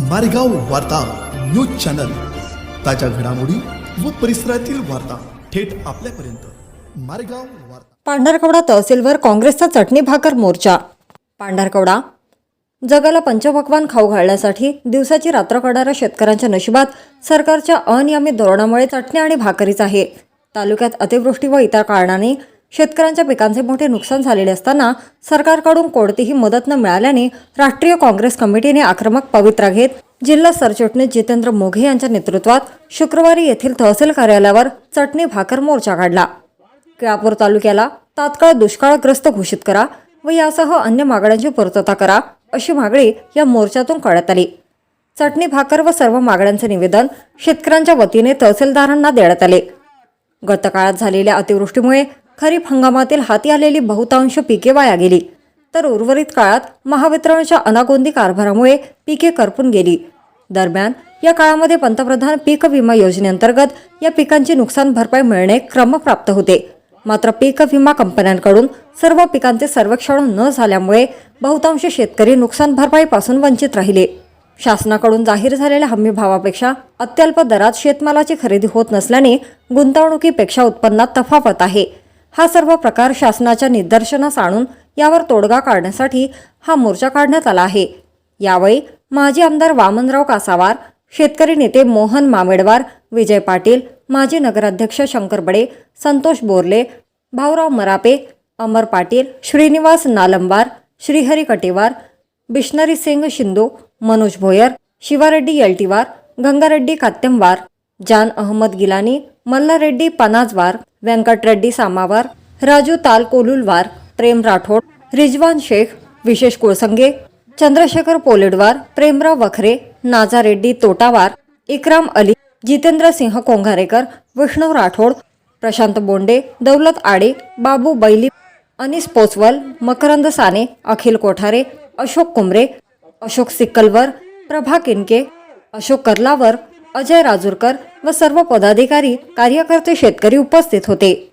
मारेगाव वार्ता news channel. ताज्या घडामोडी व परिसरातील वार्ता थेट आपल्यापर्यंत. मारेगाव वार्ता. पांढरकवडा तहसीलवर काँग्रेसचा चटणी भाकर मोर्चा. पांढरकवडा जगाला पंचपक्वान खाऊ घालण्यासाठी दिवसाची रात्र करणाऱ्या शेतकऱ्यांच्या नशिबात सरकारच्या अनियमित धोरणामुळे चटणी आणि भाकरीच आहे. तालुक्यात अतिवृष्टी व इतर कारणाने शेतकऱ्यांच्या पिकांचे मोठे नुकसान झालेले असताना सरकारकडून कोणतीही मदत न मिळाल्याने राष्ट्रीय काँग्रेस कमिटीने आक्रमक पवित्रा घेत जिल्हा सरचिटणीस जितेंद्र मोघे यांच्या नेतृत्वात शुक्रवारी येथील तहसील कार्यालयावर चटणी भाकर मोर्चा काढला. केळापूर तालुक्याला तात्काळ दुष्काळग्रस्त घोषित करा व यासह अन्य मागण्यांची पूर्तता करा अशी मागणी या मोर्चातून करण्यात आली. चटणी भाकर व सर्व मागण्यांचे निवेदन शेतकऱ्यांच्या वतीने तहसीलदारांना देण्यात आले. गतकाळात झालेल्या अतिवृष्टीमुळे खरीप हंगामातील हाती आलेली बहुतांश पिके वाया गेली. तर उर्वरित काळात महावितरणच्या अनागोंदी कारभारामुळे पिके करपून गेली. दरम्यान या काळामध्ये पंतप्रधान पीक विमा योजनेअंतर्गत या पिकांची नुकसान भरपाई मिळणे क्रमप्राप्त होते. मात्र पीक विमा कंपन्यांकडून सर्व पिकांचे सर्वेक्षण न झाल्यामुळे बहुतांश शेतकरी नुकसान भरपाईपासून वंचित राहिले. शासनाकडून जाहीर झालेल्या हमी भावापेक्षा अत्यल्प दरात शेतमालाची खरेदी होत नसल्याने गुंतवणुकीपेक्षा उत्पन्नात तफावत आहे. हा सर्व प्रकार शासनाच्या निदर्शनास आणून यावर तोडगा काढण्यासाठी हा मोर्चा काढण्यात आला आहे. यावेळी माजी आमदार वामनराव कासावार शेतकरी नेते मोहन मामेडवार विजय पाटील माजी नगराध्यक्ष शंकर बडे संतोष बोरले भाऊराव मरापे अमर पाटील श्रीनिवास नालंबार श्रीहरी कटेवार बिश्नरी सिंग शिंदू मनोज भोयर शिवारेड्डी येल्टीवार गंगारेड्डी कात्यमवार जान अहमद गिलानी मल्लारेड्डी पनाजवार व्यंकट रेड्डी सामावार राजू ताल कोलुलवार प्रेम राठोड रिजवान शेख विशेष कोळसंगे चंद्रशेखर पोलेडवार प्रेमराव वखरे नाजा रेड्डी तोटावार इक्राम अली जितेंद्र सिंह कोंघारेकर विष्णू राठोड प्रशांत बोंडे दौलत आडे बाबू बैली अनिस पोचवल मकरंद साने अखिल कोठारे अशोक कुमरे अशोक सिक्कलवर प्रभा किनके अशोक कर्लावर अजय राजूरकर व सर्व पदाधिकारी कार्यकर्ते शेतकरी उपस्थित होते.